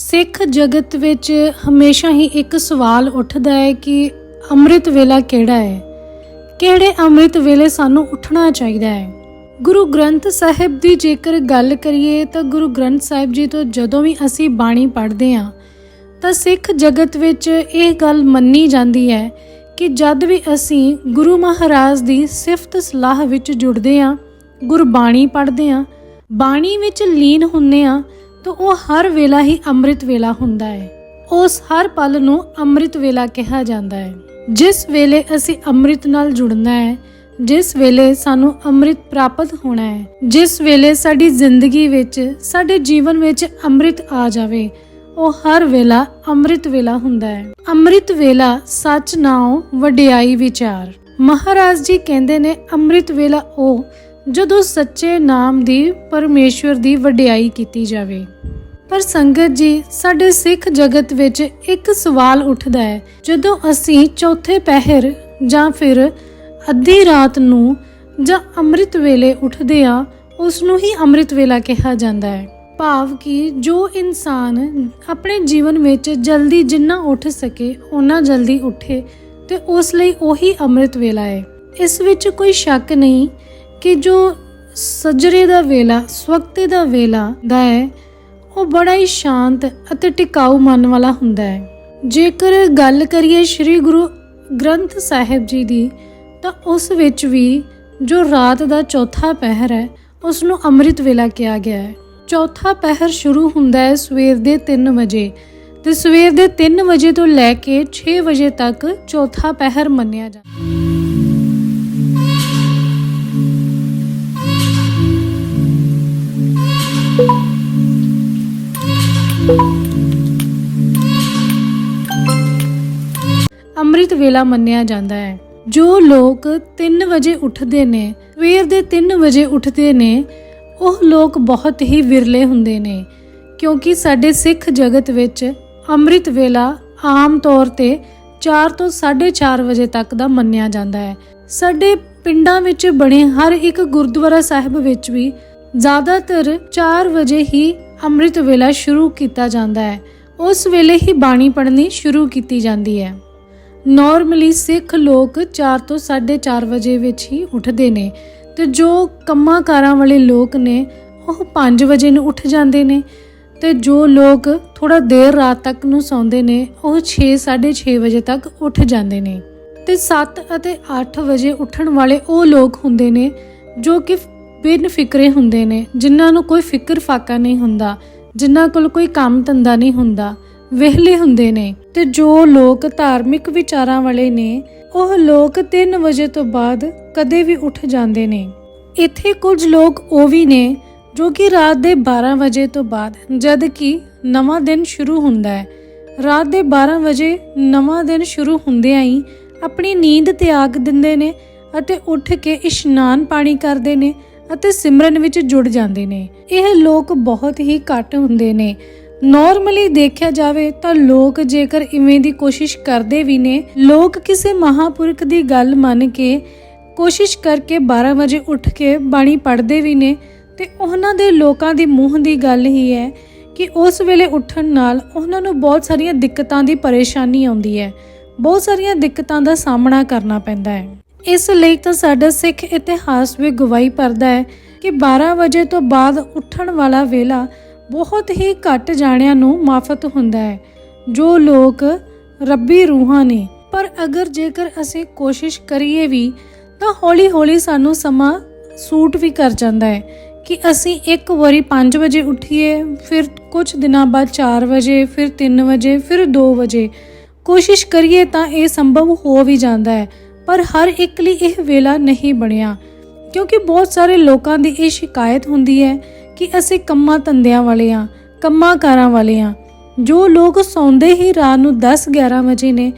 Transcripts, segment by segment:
ਸਿੱਖ ਜਗਤ ਵਿੱਚ ਹਮੇਸ਼ਾ ਹੀ ਇੱਕ ਸਵਾਲ ਉੱਠਦਾ ਹੈ ਕਿ ਅੰਮ੍ਰਿਤ ਵੇਲਾ ਕਿਹੜਾ ਹੈ? ਕਿਹੜੇ ਅੰਮ੍ਰਿਤ ਵੇਲੇ ਸਾਨੂੰ ਉੱਠਣਾ ਚਾਹੀਦਾ ਹੈ? ਗੁਰੂ ਗ੍ਰੰਥ ਸਾਹਿਬ ਦੀ ਜੇਕਰ ਗੱਲ ਕਰੀਏ ਤਾਂ ਗੁਰੂ ਗ੍ਰੰਥ ਸਾਹਿਬ ਜੀ ਤੋਂ ਜਦੋਂ ਵੀ ਅਸੀਂ ਬਾਣੀ ਪੜ੍ਹਦੇ ਹਾਂ, ਤਾਂ ਸਿੱਖ ਜਗਤ ਵਿੱਚ ਇਹ ਗੱਲ ਮੰਨੀ ਜਾਂਦੀ ਹੈ ਕਿ ਜਦ ਵੀ ਅਸੀਂ ਗੁਰੂ ਮਹਾਰਾਜ ਦੀ ਸਿਫਤ ਸਲਾਹ ਵਿੱਚ ਜੁੜਦੇ ਹਾਂ, ਗੁਰਬਾਣੀ ਪੜ੍ਹਦੇ ਹਾਂ, ਬਾਣੀ ਵਿੱਚ ਲੀਨ ਹੁੰਨੇ ਆ ਤਾਂ ਉਹ ਹਰ ਵੇਲਾ ਹੀ ਅੰਮ੍ਰਿਤ ਵੇਲਾ ਹੁੰਦਾ ਹੈ। ਉਸ ਹਰ ਪਲ ਨੂੰ ਅੰਮ੍ਰਿਤ ਵੇਲਾ ਕਿਹਾ ਜਾਂਦਾ ਹੈ। ਜਿਸ ਵੇਲੇ ਅਸੀਂ ਅੰਮ੍ਰਿਤ ਨਾਲ ਜੁੜਨਾ ਹੈ, ਜਿਸ ਵੇਲੇ ਸਾਨੂੰ ਅੰਮ੍ਰਿਤ ਪ੍ਰਾਪਤ ਹੋਣਾ ਹੈ, ਜਿਸ ਵੇਲੇ ਸਾਡੀ ਜ਼ਿੰਦਗੀ ਵਿੱਚ, ਸਾਡੇ ਜੀਵਨ ਵਿੱਚ ਅੰਮ੍ਰਿਤ ਆ ਜਾਵੇ, ਉਹ ਹਰ ਵੇਲਾ ਅੰਮ੍ਰਿਤ ਵੇਲਾ ਹੁੰਦਾ ਹੈ। ਅੰਮ੍ਰਿਤ ਵੇਲਾ ਸੱਚ ਨਾਉ ਵਡਿਆਈ ਵਿਚਾਰ। ਮਹਾਰਾਜ ਜੀ ਕਹਿੰਦੇ ਨੇ, ਅੰਮ੍ਰਿਤ ਵੇਲਾ ਉਹ ਜਦੋਂ ਸੱਚੇ ਨਾਮ ਦੀ ਪਰਮੇਸ਼ਵਰ ਦੀ ਵਡਿਆਈ ਕੀਤੀ ਜਾਵੇ। ਪਰ ਸੰਗਤ ਜੀ, ਸਾਡੇ ਸਿੱਖ ਜਗਤ ਵਿੱਚ ਇੱਕ ਸਵਾਲ ਉੱਠਦਾ ਹੈ। ਜਦੋਂ ਅਸੀਂ ਚੌਥੇ ਪਹਿਰ ਜਾਂ ਫਿਰ ਅੱਧੀ ਰਾਤ ਨੂੰ ਜਾਂ ਅੰਮ੍ਰਿਤ ਵੇਲੇ ਉੱਠਦੇ ਆ ਉਸ ਨੂੰ ਹੀ ਅੰਮ੍ਰਿਤ ਵੇਲਾ ਕਿਹਾ ਜਾਂਦਾ ਹੈ। ਭਾਵ ਕਿ ਜੋ ਇਨਸਾਨ ਆਪਣੇ ਜੀਵਨ ਵਿੱਚ ਜਲਦੀ ਜਿੰਨਾ ਉੱਠ ਸਕੇ ਉਹਨਾਂ ਜਲਦੀ ਉੱਠੇ ਤੇ ਉਸ ਲਈ ਉਹੀ ਅੰਮ੍ਰਿਤ ਵੇਲਾ ਹੈ। ਇਸ ਵਿੱਚ ਕੋਈ ਸ਼ੱਕ ਨਹੀਂ ਕਿ ਜੋ ਸਜਰੇ ਦਾ ਵੇਲਾ ਸਵਕਤੇ ਦਾ ਵੇਲਾ ਦਾ ਹੈ, ਉਹ ਬੜਾ ਹੀ ਸ਼ਾਂਤ ਅਤੇ ਟਿਕਾਊ ਮਨ ਵਾਲਾ ਹੁੰਦਾ ਹੈ। ਜੇਕਰ ਗੱਲ ਕਰੀਏ ਸ੍ਰੀ ਗੁਰੂ ਗ੍ਰੰਥ ਸਾਹਿਬ ਜੀ ਦੀ, ਤਾਂ ਉਸ ਵਿੱਚ ਵੀ ਜੋ ਰਾਤ ਦਾ ਚੌਥਾ ਪਹਿਰ ਹੈ ਉਸ ਨੂੰ ਅੰਮ੍ਰਿਤ ਵੇਲਾ ਕਿਹਾ ਗਿਆ ਹੈ। ਚੌਥਾ ਪਹਿਰ ਸ਼ੁਰੂ ਹੁੰਦਾ ਹੈ ਸਵੇਰ ਦੇ 3 ਵਜੇ ਤੇ ਸਵੇਰ ਦੇ 3 ਵਜੇ ਤੋਂ ਲੈ ਕੇ 6 ਵਜੇ ਤੱਕ ਚੌਥਾ ਪਹਿਰ ਮੰਨਿਆ ਜਾਂਦਾ ਹੈ। ਅੰਮ੍ਰਿਤ ਵੇਲਾ ਮੰਨਿਆ ਜਾਂਦਾ ਹੈ। ਜੋ ਲੋਕ 3 ਵਜੇ ਉੱਠਦੇ ਨੇ, ਸਵੇਰ ਦੇ 3 ਵਜੇ ਉੱਠਦੇ ਨੇ, ਉਹ ਲੋਕ ਬਹੁਤ ਹੀ ਵਿਰਲੇ ਹੁੰਦੇ ਨੇ, ਕਿਉਂਕਿ ਸਾਡੇ ਸਿੱਖ ਜਗਤ ਵਿੱਚ ਅੰਮ੍ਰਿਤ ਵੇਲਾ ਆਮ ਤੌਰ ਤੇ 4 ਤੋਂ 4:30 ਵਜੇ ਤੱਕ ਦਾ ਮੰਨਿਆ ਜਾਂਦਾ ਹੈ। ਸਾਡੇ ਪਿੰਡਾਂ ਵਿੱਚ ਬਣੇ ਹਰ ਇੱਕ ਗੁਰਦੁਆਰਾ ਸਾਹਿਬ ਵਿੱਚ ਵੀ ਜ਼ਿਆਦਾਤਰ 4 ਵਜੇ ਹੀ ਅੰਮ੍ਰਿਤ ਵੇਲਾ ਸ਼ੁਰੂ ਕੀਤਾ ਜਾਂਦਾ ਹੈ। ਉਸ ਵੇਲੇ ਹੀ ਬਾਣੀ ਪੜ੍ਹਨੀ ਸ਼ੁਰੂ ਕੀਤੀ ਜਾਂਦੀ ਹੈ। ਨਾਰਮਲੀ ਸਿੱਖ ਲੋਕ 4 ਤੋਂ 4:30 ਵਜੇ ਵਿੱਚ ਹੀ ਉੱਠਦੇ ਨੇ ਤੇ ਜੋ ਕੰਮਾਂ ਕਾਰਾਂ ਵਾਲੇ ਲੋਕ ਨੇ, ਉਹ 5 ਵਜੇ ਨੂੰ ਉੱਠ ਜਾਂਦੇ ਨੇ ਤੇ ਜੋ ਲੋਕ ਥੋੜਾ ਦੇਰ ਰਾਤ ਤੱਕ ਨੂੰ ਸੌਂਦੇ ਨੇ, ਉਹ 6 ਵਜੇ ਤੱਕ ਉੱਠ ਜਾਂਦੇ ਨੇ। ਤੇ 7 ਅਤੇ 8 ਵਜੇ ਉੱਠਣ ਵਾਲੇ ਉਹ ਲੋਕ ਹੁੰਦੇ ਨੇ ਜੋ ਕਿ ਬਿਨ ਫਿਕਰੇ ਹੁੰਦੇ ਨੇ, ਜਿਨ੍ਹਾਂ ਨੂੰ ਕੋਈ ਫਿਕਰ ਫਾਕਾ ਨਹੀਂ ਹੁੰਦਾ, ਜਿਨ੍ਹਾਂ ਕੋਲ ਕੋਈ ਕੰਮ ਧੰਦਾ ਨਹੀਂ ਹੁੰਦਾ, ਵਿਹਲੇ ਹੁੰਦੇ ਨੇ। ਤੇ ਜੋ ਲੋਕ ਧਾਰਮਿਕ ਵਿਚਾਰਾਂ ਵਾਲੇ ਨੇ, ਉਹ ਲੋਕ 3 ਵਜੇ ਤੋਂ ਬਾਅਦ ਕਦੇ ਵੀ ਉੱਠ ਜਾਂਦੇ ਨੇ। ਇੱਥੇ ਕੁਝ ਲੋਕ ਉਹ ਵੀ ਨੇ, ਜੋ ਕਿ ਰਾਤ ਦੇ 12 ਵਜੇ ਤੋਂ ਬਾਅਦ, ਜਦ ਕਿ ਨਵਾਂ ਦਿਨ ਸ਼ੁਰੂ ਹੁੰਦਾ ਹੈ। ਰਾਤ ਦੇ 12 ਵਜੇ ਨਵਾਂ ਦਿਨ ਸ਼ੁਰੂ ਹੁੰਦਿਆਂ ਹੀ ਆਪਣੀ ਨੀਂਦ ਤਿਆਗ ਦਿੰਦੇ ਨੇ ਅਤੇ ਉੱਠ ਕੇ ਇਸ਼ਨਾਨ ਪਾਣੀ ਕਰਦੇ ਨੇ ਅਤੇ ਸਿਮਰਨ ਵਿੱਚ ਜੁੜ ਜਾਂਦੇ ਨੇ। ਇਹ ਲੋਕ ਬਹੁਤ ਹੀ ਘੱਟ ਹੁੰਦੇ ਨੇ। ਨਾਰਮਲੀ ਦੇਖਿਆ ਜਾਵੇ ਤਾਂ ਲੋਕ ਜੇਕਰ ਇਵੇਂ ਦੀ ਕੋਸ਼ਿਸ਼ ਕਰਦੇ ਵੀ ਨੇ, ਲੋਕ ਕਿਸੇ ਮਹਾਪੁਰਖ ਦੀ ਗੱਲ ਮੰਨ ਕੇ ਕੋਸ਼ਿਸ਼ ਕਰਕੇ 12 ਵਜੇ ਉੱਠ ਕੇ ਬਾਣੀ ਪੜ੍ਹਦੇ ਵੀ ਨੇ, ਤੇ ਉਹਨਾਂ ਦੇ ਲੋਕਾਂ ਦੀ ਮੂੰਹ ਦੀ ਗੱਲ ਹੀ ਹੈ ਕਿ ਉਸ ਵੇਲੇ ਉੱਠਣ ਨਾਲ ਉਹਨਾਂ ਨੂੰ ਬਹੁਤ ਸਾਰੀਆਂ ਦਿੱਕਤਾਂ ਦੀ ਪਰੇਸ਼ਾਨੀ ਆਉਂਦੀ ਹੈ। ਬਹੁਤ ਸਾਰੀਆਂ ਦਿੱਕਤਾਂ ਦਾ ਸਾਹਮਣਾ ਕਰਨਾ ਪੈਂਦਾ ਹੈ। ਇਸ ਲਈ ਤਾਂ ਸਾਡਾ ਸਿੱਖ ਇਤਿਹਾਸ ਵੀ ਗਵਾਹੀ ਭਰਦਾ ਹੈ ਕਿ 12 ਵਜੇ ਤੋਂ ਬਾਅਦ ਉੱਠਣ ਵਾਲਾ ਵੇਲਾ ਬਹੁਤ ਹੀ ਘੱਟ ਜਾਣਿਆਂ ਨੂੰ ਮਾਫਤ ਹੁੰਦਾ ਹੈ, ਜੋ ਲੋਕ ਰੱਬੀ ਰੂਹਾਂ ਨੇ। ਪਰ ਅਗਰ ਜੇਕਰ ਅਸੀਂ ਕੋਸ਼ਿਸ਼ ਕਰੀਏ ਵੀ, ਤਾਂ ਹੌਲੀ-ਹੌਲੀ ਸਾਨੂੰ ਸਮਾਂ ਸੂਟ ਵੀ ਕਰ ਜਾਂਦਾ ਹੈ ਕਿ ਅਸੀਂ ਇੱਕ ਵਾਰੀ 5 ਵਜੇ ਉੱਠੀਏ, ਫਿਰ ਕੁਝ ਦਿਨਾਂ ਬਾਅਦ 4 ਵਜੇ, ਫਿਰ 3 ਵਜੇ, ਫਿਰ 2 ਵਜੇ। ਕੋਸ਼ਿਸ਼ ਕਰੀਏ ਤਾਂ ਇਹ ਸੰਭਵ ਹੋ ਵੀ ਜਾਂਦਾ ਹੈ। ਪਰ ਹਰ ਇੱਕ ਲਈ ਇਹ ਵੇਲਾ ਨਹੀਂ ਬਣਿਆ। ਕਿਉਂਕਿ ਬਹੁਤ ਸਾਰੇ ਲੋਕਾਂ ਦੀ ਇਹ ਸ਼ਿਕਾਇਤ ਹੁੰਦੀ ਹੈ ਕਿ ਅਸੀਂ ਕੰਮਾਂ ਧੰਦਿਆਂ ਵਾਲੇ ਆ ਕੰਮਾਂ ਕਾਰਾਂ ਵਾਲੇ ਆ ਜੋ ਲੋਕ ਸੌਂਦੇ ਹੀ ਰਾਤ ਨੂੰ 10 11 ਵਜੇ ਨੇ,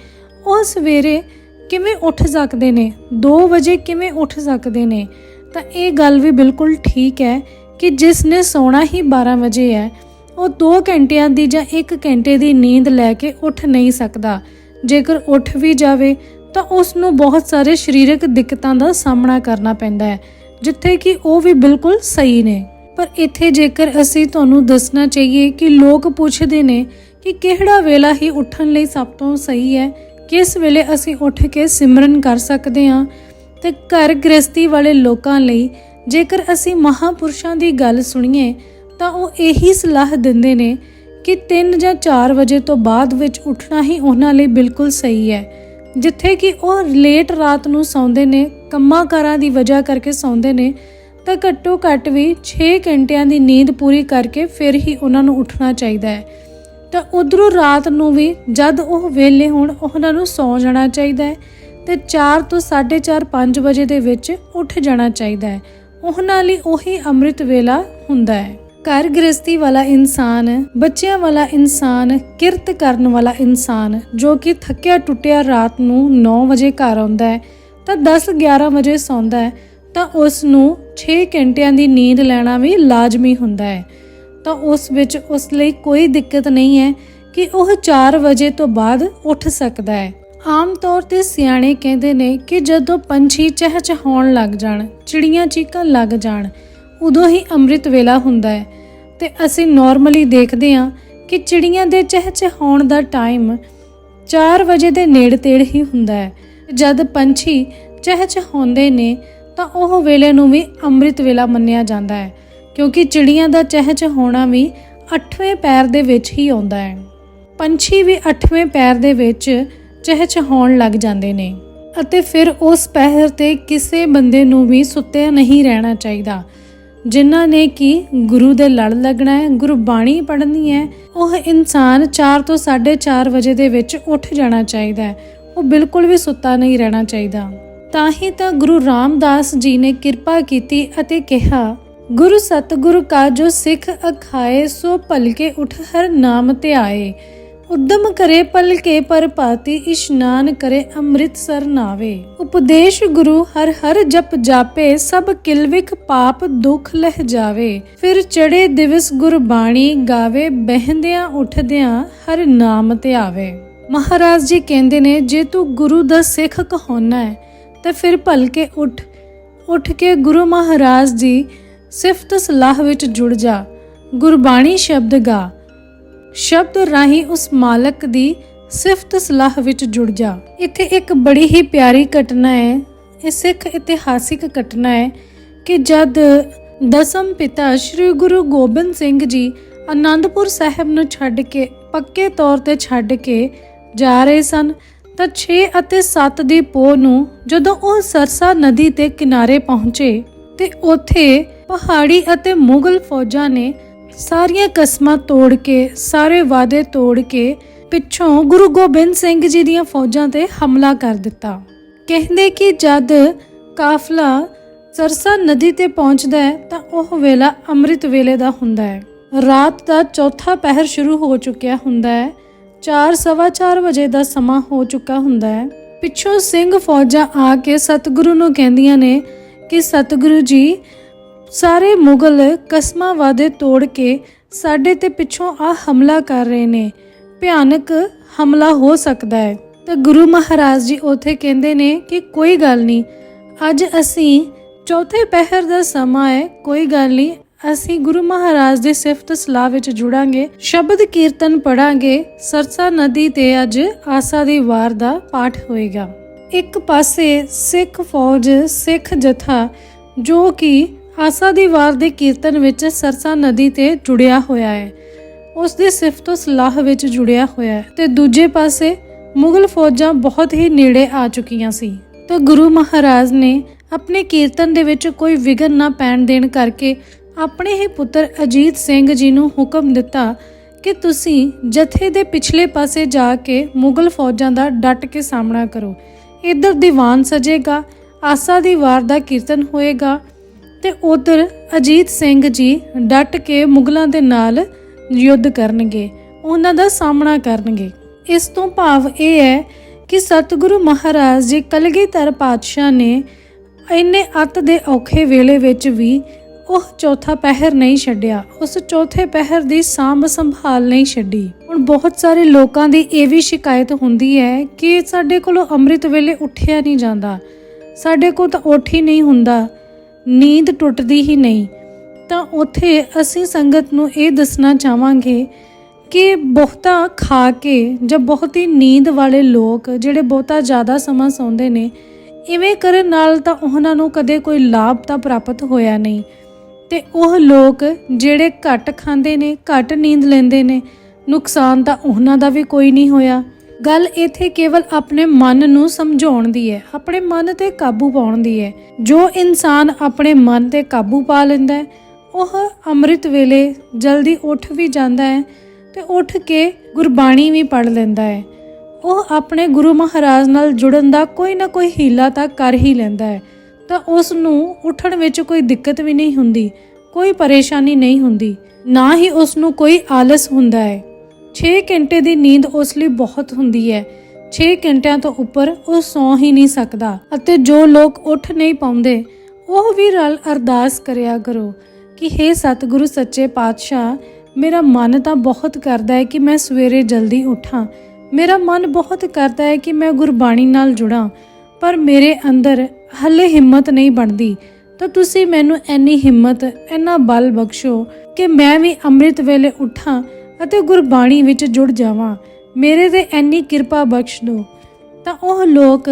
ਉਹ ਸਵੇਰੇ ਕਿਵੇਂ ਉੱਠ ਸਕਦੇ ਨੇ 2 ਵਜੇ ਕਿਵੇਂ ਉੱਠ ਸਕਦੇ ਨੇ, ਤਾਂ ਇਹ ਗੱਲ ਵੀ ਬਿਲਕੁਲ ਠੀਕ ਹੈ ਕਿ ਜਿਸ ਨੇ ਸੌਣਾ ਹੀ 12 ਵਜੇ ਹੈ, ਉਹ 2 ਘੰਟਿਆਂ ਦੀ ਜਾਂ 1 ਘੰਟੇ ਦੀ ਨੀਂਦ ਲੈ ਕੇ ਉੱਠ ਨਹੀਂ ਸਕਦਾ। ਜੇਕਰ ਉੱਠ ਵੀ ਜਾਵੇ ਤਾਂ ਉਸ ਨੂੰ ਬਹੁਤ ਸਾਰੇ ਸਰੀਰਕ ਦਿੱਕਤਾਂ ਦਾ ਸਾਹਮਣਾ ਕਰਨਾ ਪੈਂਦਾ ਹੈ, ਜਿੱਥੇ ਕਿ ਉਹ ਵੀ ਬਿਲਕੁਲ ਸਹੀ ਨੇ। ਪਰ ਇੱਥੇ ਜੇਕਰ ਅਸੀਂ ਤੁਹਾਨੂੰ ਦੱਸਣਾ ਚਾਹੀਏ ਕਿ ਲੋਕ ਪੁੱਛਦੇ ਨੇ ਕਿ ਕਿਹੜਾ ਵੇਲਾ ਹੀ ਉੱਠਣ ਲਈ ਸਭ ਤੋਂ ਸਹੀ ਹੈ, ਕਿਸ ਵੇਲੇ ਅਸੀਂ ਉੱਠ ਕੇ ਸਿਮਰਨ ਕਰ ਸਕਦੇ ਹਾਂ, ਤੇ ਘਰ ਗ੍ਰਸਤੀ ਵਾਲੇ ਲੋਕਾਂ ਲਈ ਜੇਕਰ ਅਸੀਂ ਮਹਾਪੁਰਸ਼ਾਂ ਦੀ ਗੱਲ ਸੁਣੀਏ, ਤਾਂ ਉਹ ਇਹੀ ਸਲਾਹ ਦਿੰਦੇ ਨੇ ਕਿ 3 ਜਾਂ 4 ਵਜੇ ਤੋਂ ਬਾਅਦ ਵਿੱਚ ਉੱਠਣਾ ਹੀ ਉਹਨਾਂ ਲਈ ਬਿਲਕੁਲ ਸਹੀ ਹੈ। ਜਿੱਥੇ ਕਿ ਉਹ ਲੇਟ ਰਾਤ ਨੂੰ ਸੌਂਦੇ ਨੇ ਕੰਮਾਂ ਕਾਰਾਂ ਦੀ ਵਜ੍ਹਾ ਕਰਕੇ ਸੌਂਦੇ ਨੇ, ਤਾਂ ਘੱਟੋ ਘੱਟ ਵੀ 6 ਘੰਟਿਆਂ ਦੀ ਨੀਂਦ ਪੂਰੀ ਕਰਕੇ ਫਿਰ ਹੀ ਉਹਨਾਂ ਨੂੰ ਉੱਠਣਾ ਚਾਹੀਦਾ ਹੈ। ਤਾਂ ਉਧਰੋਂ ਰਾਤ ਨੂੰ ਵੀ ਜਦ ਉਹ ਵੇਲੇ ਹੋਣ, ਉਹਨਾਂ ਨੂੰ ਸੌ ਜਾਣਾ ਚਾਹੀਦਾ ਹੈ ਤੇ 4 ਤੋਂ 4:30 5 ਵਜੇ ਦੇ ਵਿੱਚ ਉੱਠ ਜਾਣਾ ਚਾਹੀਦਾ ਹੈ। ਉਹਨਾਂ ਲਈ ਉਹੀ ਅੰਮ੍ਰਿਤ ਵੇਲਾ ਹੁੰਦਾ ਹੈ। ਘਰ ਗ੍ਰਸਤੀ ਵਾਲਾ ਇਨਸਾਨ, ਬੱਚਿਆਂ ਵਾਲਾ ਇਨਸਾਨ, ਕਿਰਤ ਕਰਨ ਵਾਲਾ ਇਨਸਾਨ, ਜੋ ਕਿ ਥੱਕਿਆ ਟੁੱਟਿਆ ਰਾਤ ਨੂੰ 9 ਵਜੇ ਘਰ ਆਉਂਦਾ ਹੈ, ਤਾਂ 10 11 ਵਜੇ ਸੌਂਦਾ ਹੈ, ਤਾਂ ਉਸ ਨੂੰ 6 ਘੰਟਿਆਂ ਦੀ ਨੀਂਦ ਲੈਣਾ ਵੀ ਲਾਜ਼ਮੀ ਹੁੰਦਾ ਹੈ। ਤਾਂ ਉਸ ਵਿੱਚ ਉਸ ਲਈ ਕੋਈ ਦਿੱਕਤ ਨਹੀਂ ਹੈ ਕਿ ਉਹ 4 ਵਜੇ ਤੋਂ ਬਾਅਦ ਉੱਠ ਸਕਦਾ ਹੈ। ਆਮ ਤੌਰ ਤੇ ਸਿਆਣੇ ਕਹਿੰਦੇ ਨੇ ਕਿ ਜਦੋਂ ਪੰਛੀ ਚਹਿਚਹਾਉਣ ਲੱਗ ਜਾਣ, ਚਿੜੀਆਂ ਚੀਕਣ ਲੱਗ ਜਾਣ ਉਦੋਂ ਹੀ ਅੰਮ੍ਰਿਤ ਵੇਲਾ ਹੁੰਦਾ ਹੈ ਤੇ ਅਸੀਂ ਨਾਰਮਲੀ ਦੇਖਦੇ ਹਾਂ ਕਿ ਚਿੜੀਆਂ ਦੇ ਚਹਿਚਹਾਉਣ ਦਾ ਟਾਈਮ 4 ਵਜੇ ਦੇ ਨੇੜੇ ਤੇੜ ਹੀ ਹੁੰਦਾ ਹੈ। ਜਦ ਪੰਛੀ ਚਹਿਚਹਾਉਂਦੇ ਨੇ ਤਾਂ ਉਹ ਵੇਲੇ ਨੂੰ ਵੀ ਅੰਮ੍ਰਿਤ ਵੇਲਾ ਮੰਨਿਆ ਜਾਂਦਾ ਹੈ, ਕਿਉਂਕਿ ਚਿੜੀਆਂ ਦਾ ਚਹਿਚਹਾਉਣਾ ਵੀ 8ਵੇਂ ਪੈਰ ਦੇ ਵਿੱਚ ਹੀ ਆਉਂਦਾ ਹੈ। ਪੰਛੀ ਵੀ 8ਵੇਂ ਪੈਰ ਦੇ ਵਿੱਚ ਚਹਿਚਹਾਉਣ ਲੱਗ ਜਾਂਦੇ ਨੇ ਅਤੇ ਫਿਰ ਉਸ ਪਹਿਰ ਤੇ ਕਿਸੇ ਬੰਦੇ ਨੂੰ ਵੀ ਸੁੱਤਿਆ ਨਹੀਂ ਰਹਿਣਾ ਚਾਹੀਦਾ। ਜਿਨ੍ਹਾਂ ਨੇ ਕਿ ਗੁਰੂ ਦੇ ਲੜ ਲੱਗਣਾ ਹੈ ਗੁਰਬਾਣੀ ਪੜ੍ਹਨੀ ਹੈ, ਉਹ ਇਨਸਾਨ 4 ਤੋਂ 4:30 ਵਜੇ ਦੇ ਵਿੱਚ ਉੱਠ ਜਾਣਾ ਚਾਹੀਦਾ ਹੈ। ਉਹ ਬਿਲਕੁਲ ਵੀ ਸੁੱਤਾ ਨਹੀਂ ਰਹਿਣਾ ਚਾਹੀਦਾ। ਤਾਂ ਹੀ ਤਾਂ ਗੁਰੂ ਰਾਮਦਾਸ ਜੀ ਨੇ ਕਿਰਪਾ ਕੀਤੀ ਅਤੇ ਕਿਹਾ, ਗੁਰੂ ਸਤਿਗੁਰੂ ਕਾ ਜੋ ਸਿੱਖ ਅਖਾਏ, ਸੋ ਭਲਕੇ ਉਠ ਹਰ ਨਾਮ ਤੇ ਆਏ। ਉਦਮ ਕਰੇ ਪਲਕੇ ਪਰ ਪਾਤੀ ਇਸ਼ਨਾਨ ਕਰੇ ਅੰਮ੍ਰਿਤਸਰ ਨਾਵੇ। ਉਪਦੇਸ਼ ਗੁਰੂ ਹਰ ਹਰ ਜਪ ਜਾਪੇ, ਸਭ ਕਿਲਵਿਕ ਪਾਪ ਦੁਖ ਲਹਿ ਜਾਵੇ। ਫਿਰ ਚੜੇ ਦਿਵਸ ਗੁਰਬਾਣੀ ਗਾਵੇ, ਬਹਿੰਦਿਆਂ ਉੱਠਦਿਆਂ ਹਰ ਨਾਮ ਤੇ ਆਵੇ। ਮਹਾਰਾਜ ਜੀ ਕਹਿੰਦੇ ਨੇ, ਜੇ ਤੂੰ ਗੁਰੂ ਦਾ ਸਿੱਖ ਕਹਾਉਣਾ ਹੈ ਤਾਂ ਫਿਰ ਭਲਕੇ ਉੱਠ। ਉੱਠ ਕੇ ਗੁਰੂ ਮਹਾਰਾਜ ਦੀ ਸਿਫਤ ਸਲਾਹ ਵਿੱਚ ਜੁੜ ਜਾ। ਗੁਰਬਾਣੀ ਸ਼ਬਦ ਗਾ। ਸ਼ਬਦ ਰਾਹੀਂ ਉਸ ਮਾਲਕ ਦੀ ਸਿਫਤ ਸਲਾਹ ਵਿੱਚ ਜੁੜ ਜਾ। ਇੱਥੇ ਇੱਕ ਬੜੀ ਹੀ ਪਿਆਰੀ ਘਟਨਾ ਹੈ। ਇਹ ਸਿੱਖ ਇਤਿਹਾਸਿਕ ਘਟਨਾ ਹੈ ਕਿ ਜਦ ਦਸਮ ਪਿਤਾ ਸ੍ਰੀ ਗੁਰੂ ਗੋਬਿੰਦ ਸਿੰਘ ਜੀ ਆਨੰਦਪੁਰ ਸਾਹਿਬ ਨੂੰ ਛੱਡ ਕੇ, ਪੱਕੇ ਤੌਰ ਤੇ ਛੱਡ ਕੇ ਜਾ ਰਹੇ ਸਨ, ਤਾਂ 6 ਅਤੇ 7 ਦੀ ਪੋਹ ਨੂੰ ਜਦੋਂ ਉਹ ਸਰਸਾ ਨਦੀ ਤੇ ਕਿਨਾਰੇ ਪਹੁੰਚੇ, ਤੇ ਉੱਥੇ ਪਹਾੜੀ ਅਤੇ ਮੁਗਲ ਫੌਜਾਂ ਨੇ ਸਾਰੀਆਂ ਕਸਮਾਂ ਤੋੜ ਕੇ, ਸਾਰੇ ਵਾਅਦੇ ਤੋੜ ਕੇ ਪਿੱਛੋਂ ਗੁਰੂ ਗੋਬਿੰਦ ਸਿੰਘ ਜੀ ਦੀਆਂ ਫੌਜਾਂ ਤੇ ਹਮਲਾ ਕਰ ਦਿੱਤਾ। ਕਹਿੰਦੇ ਕਿ ਜਦ ਕਾਫਲਾ ਸਰਸਾ ਨਦੀ ਤੇ ਪਹੁੰਚਦਾ ਹੈ, ਤਾਂ ਉਹ ਵੇਲਾ ਅੰਮ੍ਰਿਤ ਵੇਲੇ ਦਾ ਹੁੰਦਾ ਹੈ। ਰਾਤ ਦਾ ਚੌਥਾ ਪਹਿਰ ਸ਼ੁਰੂ ਹੋ ਚੁੱਕਿਆ ਹੁੰਦਾ ਹੈ। 4:15 ਵਜੇ ਦਾ ਸਮਾਂ ਹੋ ਚੁੱਕਾ ਹੁੰਦਾ ਹੈ। ਪਿੱਛੋਂ ਸਿੰਘ ਫੌਜਾਂ ਆ ਕੇ ਸਤਿਗੁਰੂ ਨੂੰ ਕਹਿੰਦੀਆਂ ਨੇ ਕਿ ਸਤਿਗੁਰੂ ਜੀ ਸਾਰੇ ਮੁਗਲ ਕਸਮਾਂ ਵਾਦੇ ਤੋੜ ਕੇ ਸਾਡੇ ਤੇ ਪਿੱਛੋਂ ਆ ਹਮਲਾ ਕਰ ਰਹੇ ਨੇ। ਭਿਆਨਕ ਹਮਲਾ ਹੋ ਸਕਦਾ ਹੈ। ਤਾਂ ਗੁਰੂ ਮਹਾਰਾਜ ਜੀ ਉਥੇ ਕਹਿੰਦੇ ਨੇ ਕਿ ਕੋਈ ਗੱਲ ਨਹੀਂ, ਅੱਜ ਅਸੀਂ ਚੌਥੇ ਪਹਿਰ ਦਾ ਸਮਾਂ ਹੈ, ਕੋਈ ਗੱਲ ਨਹੀਂ, ਅਸੀਂ ਗੁਰੂ ਮਹਾਰਾਜ ਦੀ ਸਿਫਤ ਸਲਾਹ ਵਿੱਚ ਜੁੜਾਂਗੇ, ਸ਼ਬਦ ਕੀਰਤਨ ਪੜਾਂਗੇ, ਸਰਸਾ ਨਦੀ ਤੇ ਅੱਜ ਆਸਾ ਦੀ ਵਾਰ ਦਾ ਪਾਠ ਹੋਏਗਾ। ਇੱਕ ਪਾਸੇ ਸਿੱਖ ਫੌਜ, ਸਿੱਖ ਜਥਾ ਜੋ ਕਿ ਆਸਾ ਦੀ ਵਾਰ ਦੇ ਕੀਰਤਨ ਵਿੱਚ ਸਰਸਾ ਨਦੀ ਤੇ ਜੁੜਿਆ ਹੋਇਆ ਹੈ। ਉਸ ਦੀ ਸਿਫਤ ਸਲਾਹ ਵਿੱਚ ਜੁੜਿਆ ਹੋਇਆ ਹੈ ਤੇ ਦੂਜੇ ਪਾਸੇ ਮੁਗਲ ਫੌਜਾਂ ਬਹੁਤ ਹੀ ਨੇੜੇ ਆ ਚੁੱਕੀਆਂ ਸੀ। ਤਾਂ ਗੁਰੂ ਮਹਾਰਾਜ ਨੇ ਆਪਣੇ ਕੀਰਤਨ ਦੇ ਵਿੱਚ ਕੋਈ ਵਿਗਨ ਨਾ ਪੈਣ ਦੇਣ ਕਰਕੇ ਆਪਣੇ ਹੀ ਪੁੱਤਰ ਅਜੀਤ ਸਿੰਘ ਜੀ ਨੂੰ ਹੁਕਮ ਦਿੱਤਾ ਕਿ ਤੁਸੀਂ ਜਥੇ ਦੇ ਪਿਛਲੇ ਪਾਸੇ ਜਾ ਕੇ ਮੁਗਲ ਫੌਜਾਂ ਦਾ ਡਟ ਕੇ ਸਾਹਮਣਾ ਕਰੋ। ਇੱਧਰ ਦੀਵਾਨ ਸਜੇਗਾ, ਆਸਾ ਦੀ ਵਾਰ ਦਾ ਕੀਰਤਨ ਹੋਏਗਾ ਤੇ ਉਧਰ ਅਜੀਤ ਸਿੰਘ ਜੀ ਡਟ ਕੇ ਮੁਗਲਾਂ ਦੇ ਨਾਲ ਯੁੱਧ ਕਰਨਗੇ, ਉਹਨਾਂ ਦਾ ਸਾਹਮਣਾ ਕਰਨਗੇ। ਇਸ ਤੋਂ ਭਾਵ ਇਹ ਹੈ ਕਿ ਸਤਿਗੁਰੂ ਮਹਾਰਾਜ ਜੀ ਕਲਗੀਧਰ ਪਾਤਸ਼ਾਹ ਨੇ ਇੰਨੇ ਅੱਤ ਦੇ ਔਖੇ ਵੇਲੇ ਵਿੱਚ ਵੀ ਉਹ ਚੌਥਾ ਪਹਿਰ ਨਹੀਂ ਛੱਡਿਆ, ਉਸ ਚੌਥੇ ਪਹਿਰ ਦੀ ਸਾਂਭ ਸੰਭਾਲ ਨਹੀਂ ਛੱਡੀ। ਹੁਣ ਬਹੁਤ ਸਾਰੇ ਲੋਕਾਂ ਦੀ ਇਹ ਵੀ ਸ਼ਿਕਾਇਤ ਹੁੰਦੀ ਹੈ ਕਿ ਸਾਡੇ ਕੋਲੋਂ ਅੰਮ੍ਰਿਤ ਵੇਲੇ ਉੱਠਿਆ ਨਹੀਂ ਜਾਂਦਾ, ਸਾਡੇ ਕੋਲ ਤਾਂ ਉੱਠ ਹੀ ਨਹੀਂ ਹੁੰਦਾ। ਨੀਂਦ ਟੁੱਟਦੀ ਹੀ ਨਹੀਂ। ਤਾਂ ਉੱਥੇ ਅਸੀਂ ਸੰਗਤ ਨੂੰ ਇਹ ਦੱਸਣਾ ਚਾਹਾਂਗੇ ਕਿ ਬਹੁਤਾ ਖਾ ਕੇ ਜਾਂ ਬਹੁਤੀ ਨੀਂਦ ਵਾਲੇ ਲੋਕ ਜਿਹੜੇ ਬਹੁਤਾ ਜ਼ਿਆਦਾ ਸਮਾਂ ਸੌਂਦੇ ਨੇ, ਇਵੇਂ ਕਰਨ ਨਾਲ ਤਾਂ ਉਹਨਾਂ ਨੂੰ ਕਦੇ ਕੋਈ ਲਾਭ ਤਾਂ ਪ੍ਰਾਪਤ ਹੋਇਆ ਨਹੀਂ। ਤੇ ਉਹ ਲੋਕ ਜਿਹੜੇ ਘੱਟ ਖਾਂਦੇ ਨੇ, ਘੱਟ ਨੀਂਦ ਲੈਂਦੇ ਨੇ, ਨੁਕਸਾਨ ਤਾਂ ਉਹਨਾਂ ਦਾ ਵੀ ਕੋਈ ਨਹੀਂ ਹੋਇਆ। ਗੱਲ ਇੱਥੇ ਕੇਵਲ ਆਪਣੇ ਮਨ ਨੂੰ ਸਮਝਾਉਣ ਦੀ ਹੈ, ਆਪਣੇ ਮਨ ਤੇ ਕਾਬੂ ਪਾਉਣ ਦੀ ਹੈ। ਜੋ ਇਨਸਾਨ ਆਪਣੇ ਮਨ ਤੇ ਕਾਬੂ ਪਾ ਲੈਂਦਾ ਹੈ, ਉਹ ਅੰਮ੍ਰਿਤ ਵੇਲੇ ਜਲਦੀ ਉੱਠ ਵੀ ਜਾਂਦਾ ਹੈ ਤੇ ਉੱਠ ਕੇ ਗੁਰਬਾਣੀ ਵੀ ਪੜ੍ਹ ਲੈਂਦਾ ਹੈ। ਉਹ ਆਪਣੇ ਗੁਰੂ ਮਹਾਰਾਜ ਨਾਲ ਜੁੜਨ ਦਾ ਕੋਈ ਨਾ ਕੋਈ ਹੀਲਾ ਤਾਂ ਕਰ ਹੀ ਲੈਂਦਾ ਹੈ। ਤਾਂ ਉਸ ਨੂੰ ਉੱਠਣ ਵਿੱਚ ਕੋਈ ਦਿੱਕਤ ਵੀ ਨਹੀਂ ਹੁੰਦੀ, ਕੋਈ ਪਰੇਸ਼ਾਨੀ ਨਹੀਂ ਹੁੰਦੀ, ਨਾ ਹੀ ਉਸ ਨੂੰ ਕੋਈ ਆਲਸ ਹੁੰਦਾ ਹੈ। 6 ਘੰਟੇ ਦੀ ਨੀਂਦ ਉਸ ਲਈ ਬਹੁਤ ਹੁੰਦੀ ਹੈ। 6 ਘੰਟਿਆਂ ਤੋਂ ਉੱਪਰ ਉਹ ਸੌਂ ਹੀ ਨਹੀਂ ਸਕਦਾ ਅਤੇ ਜੋ ਲੋਕ ਉੱਠ ਨਹੀਂ ਪਾਉਂਦੇ, ਉਹ ਵੀ ਰਲ ਅਰਦਾਸ ਕਰਿਆ ਕਰੋ ਕਿ हे ਸਤਿਗੁਰੂ ਸੱਚੇ ਪਾਤਸ਼ਾਹ, ਮੇਰਾ ਮਨ ਤਾਂ ਬਹੁਤ ਕਰਦਾ ਹੈ ਕਿ ਮੈਂ ਸਵੇਰੇ ਜਲਦੀ ਉੱਠਾਂ। ਮੇਰਾ ਮਨ ਬਹੁਤ ਕਰਦਾ ਹੈ ਕਿ ਮੈਂ ਗੁਰਬਾਣੀ ਨਾਲ ਜੁੜਾਂ, ਪਰ ਮੇਰੇ ਅੰਦਰ ਹੱਲੇ ਹਿੰਮਤ ਨਹੀਂ ਬਣਦੀ। ਤਾਂ ਤੁਸੀਂ ਮੈਨੂੰ ਇੰਨੀ ਹਿੰਮਤ, ਇੰਨਾ ਬਲ ਬਖਸ਼ੋ ਕਿ ਮੈਂ ਵੀ ਅੰਮ੍ਰਿਤ ਵੇਲੇ ਉਠਾਂ ਅਤੇ ਗੁਰਬਾਣੀ ਵਿੱਚ ਜੁੜ ਜਾਵਾਂ। ਮੇਰੇ ਤੇ ਐਨੀ ਕਿਰਪਾ ਬਖਸ਼ ਦਿਓ। ਤਾਂ ਉਹ ਲੋਕ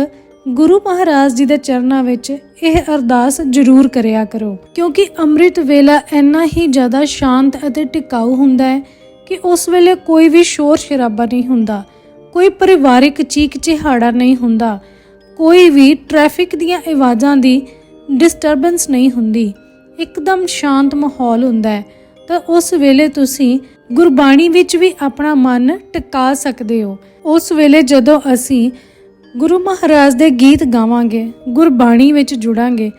ਗੁਰੂ ਮਹਾਰਾਜ ਜੀ ਦੇ ਚਰਨਾਂ ਵਿੱਚ ਇਹ ਅਰਦਾਸ ਜ਼ਰੂਰ ਕਰਿਆ ਕਰੋ। ਕਿਉਂਕਿ ਅੰਮ੍ਰਿਤ ਵੇਲਾ ਇੰਨਾ ਹੀ ਜ਼ਿਆਦਾ ਸ਼ਾਂਤ ਅਤੇ ਟਿਕਾਊ ਹੁੰਦਾ ਹੈ ਕਿ ਉਸ ਵੇਲੇ ਕੋਈ ਵੀ ਸ਼ੋਰ ਸ਼ਰਾਬਾ ਨਹੀਂ ਹੁੰਦਾ। ਕੋਈ ਪਰਿਵਾਰਿਕ ਚੀਕ ਚਿਹਾੜਾ ਨਹੀਂ ਹੁੰਦਾ। ਕੋਈ ਵੀ ਟ੍ਰੈਫਿਕ ਦੀਆਂ ਆਵਾਜ਼ਾਂ ਦੀ ਡਿਸਟਰਬੈਂਸ ਨਹੀਂ ਹੁੰਦੀ। ਇੱਕਦਮ ਸ਼ਾਂਤ ਮਾਹੌਲ ਹੁੰਦਾ ਹੈ। ਤਾਂ ਉਸ ਵੇਲੇ ਤੁਸੀਂ ਗੁਰਬਾਣੀ ਵਿੱਚ ਵੀ ਆਪਣਾ ਮਨ ਟਿਕਾ ਸਕਦੇ ਹੋ। ਉਸ ਵੇਲੇ ਜਦੋਂ ਅਸੀਂ ਗੁਰੂ ਮਹਾਰਾਜ ਦੇ ਗੀਤ ਗਾਵਾਂਗੇ, ਗੁਰਬਾਣੀ ਵਿੱਚ ਜੁੜਾਂਗੇ,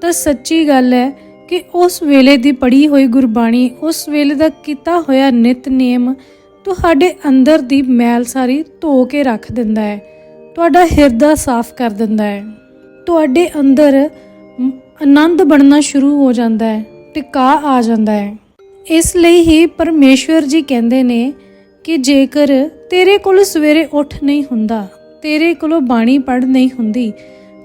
ਤਾਂ ਸੱਚੀ ਗੱਲ ਹੈ ਕਿ ਉਸ ਵੇਲੇ ਦੀ ਪੜ੍ਹੀ ਹੋਈ ਗੁਰਬਾਣੀ, ਉਸ ਵੇਲੇ ਦਾ ਕੀਤਾ ਹੋਇਆ ਨਿਤਨੇਮ ਤੁਹਾਡੇ ਅੰਦਰ ਦੀ ਮੈਲ ਸਾਰੀ ਧੋ ਕੇ ਰੱਖ ਦਿੰਦਾ ਹੈ। ਤੁਹਾਡਾ ਹਿਰਦਾ ਸਾਫ਼ ਕਰ ਦਿੰਦਾ ਹੈ। ਤੁਹਾਡੇ ਅੰਦਰ ਆਨੰਦ ਬਣਨਾ ਸ਼ੁਰੂ ਹੋ ਜਾਂਦਾ ਹੈ, ਟਿਕਾ ਆ ਜਾਂਦਾ ਹੈ। ਇਸ ਲਈ ਹੀ ਪਰਮੇਸ਼ਵਰ ਜੀ ਕਹਿੰਦੇ ਨੇ ਕਿ ਜੇਕਰ ਤੇਰੇ ਕੋਲ ਸਵੇਰੇ ਉੱਠ ਨਹੀਂ ਹੁੰਦਾ, ਤੇਰੇ ਕੋਲੋਂ ਬਾਣੀ ਪੜ੍ਹ ਨਹੀਂ ਹੁੰਦੀ,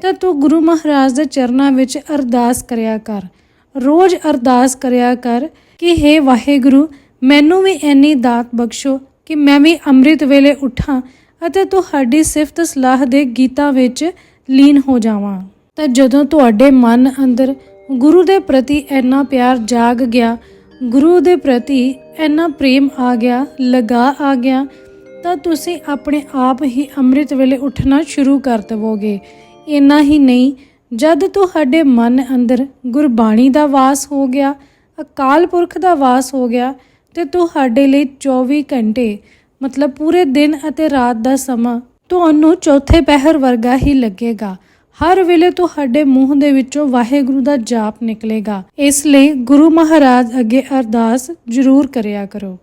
ਤਾਂ ਤੂੰ ਗੁਰੂ ਮਹਾਰਾਜ ਦੇ ਚਰਨਾਂ ਵਿੱਚ ਅਰਦਾਸ ਕਰਿਆ ਕਰ। ਰੋਜ਼ ਅਰਦਾਸ ਕਰਿਆ ਕਰ ਕਿ हे ਵਾਹਿਗੁਰੂ, ਮੈਨੂੰ ਵੀ ਇੰਨੀ ਦਾਤ ਬਖਸ਼ੋ ਕਿ ਮੈਂ ਵੀ ਅੰਮ੍ਰਿਤ ਵੇਲੇ ਉੱਠਾਂ ਅਤੇ ਤੁਹਾਡੀ ਸਿਫਤ ਸਲਾਹ ਦੇ ਗੀਤਾਂ ਵਿੱਚ ਲੀਨ ਹੋ ਜਾਵਾਂ। ਤਾਂ ਜਦੋਂ ਤੁਹਾਡੇ ਮਨ ਅੰਦਰ ਗੁਰੂ ਦੇ ਪ੍ਰਤੀ ਇੰਨਾ ਪਿਆਰ ਜਾਗ ਗਿਆ ਗੁਰੂ ਦੇ ਪ੍ਰਤੀ ਇੰਨਾ ਪ੍ਰੇਮ ਆ ਗਿਆ ਲਗਾ ਆ ਗਿਆ, ਤਾਂ ਤੁਸੀਂ ਆਪਣੇ ਆਪ ਹੀ ਅੰਮ੍ਰਿਤ ਵੇਲੇ ਉੱਠਣਾ ਸ਼ੁਰੂ ਕਰ ਦੇਵੋਗੇ। ਇੰਨਾ ਹੀ ਨਹੀਂ, ਜਦ ਤੁਹਾਡੇ ਮਨ ਅੰਦਰ ਗੁਰਬਾਣੀ ਦਾ ਵਾਸ ਹੋ ਗਿਆ, ਅਕਾਲ ਪੁਰਖ ਦਾ ਵਾਸ ਹੋ ਗਿਆ, ਤੇ ਤੁਹਾਡੇ ਲਈ 24 ਘੰਟੇ, ਮਤਲਬ ਪੂਰੇ ਦਿਨ ਅਤੇ ਰਾਤ ਦਾ ਸਮਾਂ ਤੁਹਾਨੂੰ ਚੌਥੇ ਪਹਿਰ ਵਰਗਾ ਹੀ ਲੱਗੇਗਾ। ਹਰ ਵੇਲੇ ਤੁਹਾਡੇ ਮੂੰਹ ਦੇ ਵਿੱਚੋਂ ਵਾਹਿਗੁਰੂ ਦਾ ਜਾਪ ਨਿਕਲੇਗਾ। ਇਸ ਲਈ ਗੁਰੂ ਮਹਾਰਾਜ ਅੱਗੇ ਅਰਦਾਸ ਜ਼ਰੂਰ ਕਰਿਆ ਕਰੋ।